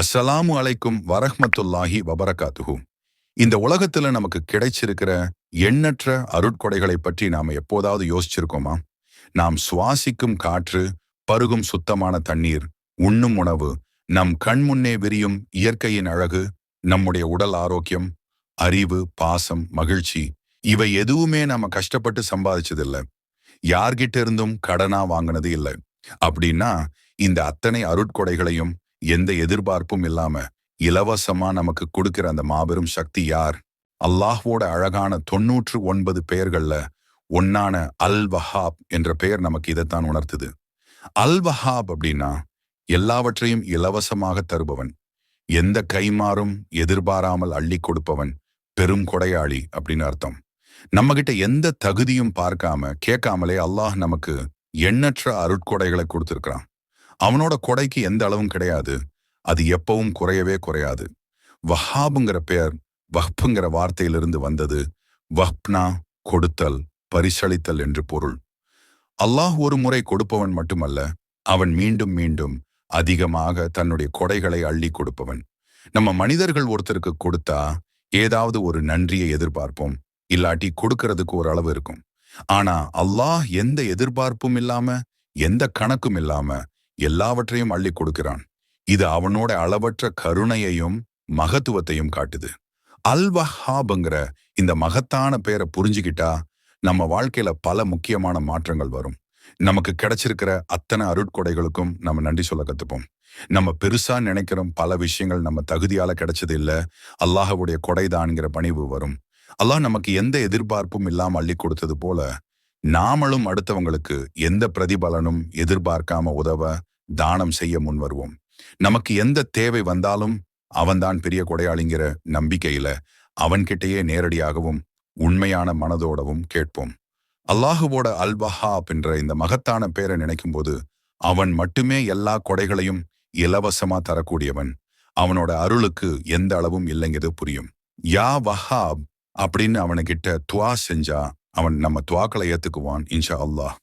அஸ்ஸலாமு அலைக்கும் வரஹ்மத்துல்லாஹி வபரகாத்துஹு. இந்த உலகத்துல நமக்கு கிடைச்சிருக்கிற எண்ணற்ற அருட்கொடைகளை பற்றி நாம எப்போதாவது யோசிச்சிருக்கோமா? நாம் சுவாசிக்கும் காற்று பருகும் சுத்தமான தண்ணீர் உண்ணும் உணவு நம் கண் முன்னே விரியும் இயற்கையின் அழகு நம்முடைய உடல் ஆரோக்கியம் அறிவு பாசம் மகிழ்ச்சி இவை எதுவுமே நாம கஷ்டப்பட்டு சம்பாதிச்சதில்லை. யார்கிட்ட இருந்தும் கடனா வாங்கினது இல்லை. அப்படின்னா இந்த அத்தனை அருட்கொடைகளையும் எந்த எதிர்பார்ப்பும் இல்லாம இலவசமா நமக்கு கொடுக்கிற அந்த மாபெரும் சக்தி யார்? அல்லாஹ்வோட அழகான தொன்னூற்று ஒன்பது பெயர்கள்ல ஒன்னான அல் வஹாப் என்ற பெயர் நமக்கு இதைத்தான் உணர்த்துது. அல் வஹாப் அப்படின்னா எல்லாவற்றையும் இலவசமாக தருபவன். எந்த கைமாறும் எதிர்பாராமல் அள்ளி கொடுப்பவன் பெரும் கொடையாளி அப்படின்னு அர்த்தம். நம்மகிட்ட எந்த தகுதியும் பார்க்காம கேட்காமலே அல்லாஹ் நமக்கு எண்ணற்ற அருட்கொடைகளை கொடுத்திருக்கிறான். அவனோட கொடைக்கு எந்த அளவும் கிடையாது. அது எப்பவும் குறையவே குறையாது. வஹாபுங்கிற பெயர் வஹ்புங்கிற வார்த்தையிலிருந்து வந்தது வஹ்ப்னா கொடுத்தல் பரிசளித்தல் என்று பொருள். அல்லாஹ் ஒரு முறை கொடுப்பவன் மட்டுமல்ல அவன் மீண்டும் மீண்டும் அதிகமாக தன்னுடைய கொடைகளை அள்ளி கொடுப்பவன். நம்ம மனிதர்கள் ஒருத்தருக்கு கொடுத்தா ஏதாவது ஒரு நன்றியை எதிர்பார்ப்போம் இல்லாட்டி கொடுக்கறதுக்கு ஒரு அளவு இருக்கும். ஆனா அல்லாஹ் எந்த எதிர்பார்ப்பும் இல்லாம எந்த கணக்கும் இல்லாம எல்லாவற்றையும் அள்ளி கொடுக்கிறான். இது அவனோட அளவற்ற கருணையையும் மகத்துவத்தையும் காட்டுது. அல்வஹாபுங்கிற இந்த மகத்தான பெயரை புரிஞ்சுக்கிட்டா நம்ம வாழ்க்கையில பல முக்கியமான மாற்றங்கள் வரும். நமக்கு கிடைச்சிருக்கிற அத்தனை அருட்கொடைகளுக்கும் நம்ம நன்றி சொல்ல கத்துப்போம். நம்ம பெருசா நினைக்கிறோம் பல விஷயங்கள் நம்ம தகுதியால கிடைச்சது இல்ல. அல்லாஹவுடைய கொடைதான்ங்கிற பணிவு வரும். அல்லாஹ் நமக்கு எந்த எதிர்பார்ப்பும் இல்லாமல் அள்ளி கொடுத்தது போல நாமளும் அடுத்தவங்களுக்கு எந்த பிரதிபலனும் எதிர்பார்க்காம உதவ தானம் செய்ய முன் வருவோம். நமக்கு எந்த தேவை வந்தாலும் அவன்தான் பெரிய கொடையாளிங்கிற நம்பிக்கையில அவன்கிட்டயே நேரடியாகவும் உண்மையான மனதோடவும் கேட்போம். அல்லாஹுவோட அல்வஹா என்ற இந்த மகத்தான பேரை நினைக்கும் போது அவன் மட்டுமே எல்லா கொடைகளையும் இலவசமா தரக்கூடியவன். அவனோட அருளுக்கு எந்த அளவும் இல்லைங்கிறது புரியும். யா வஹாப் அப்படின்னு அவனுக்கிட்ட துவா செஞ்சா அவன் நம்ம துவாக்களை ஏத்துக்குவான் இன்ஷா அல்லாஹ்.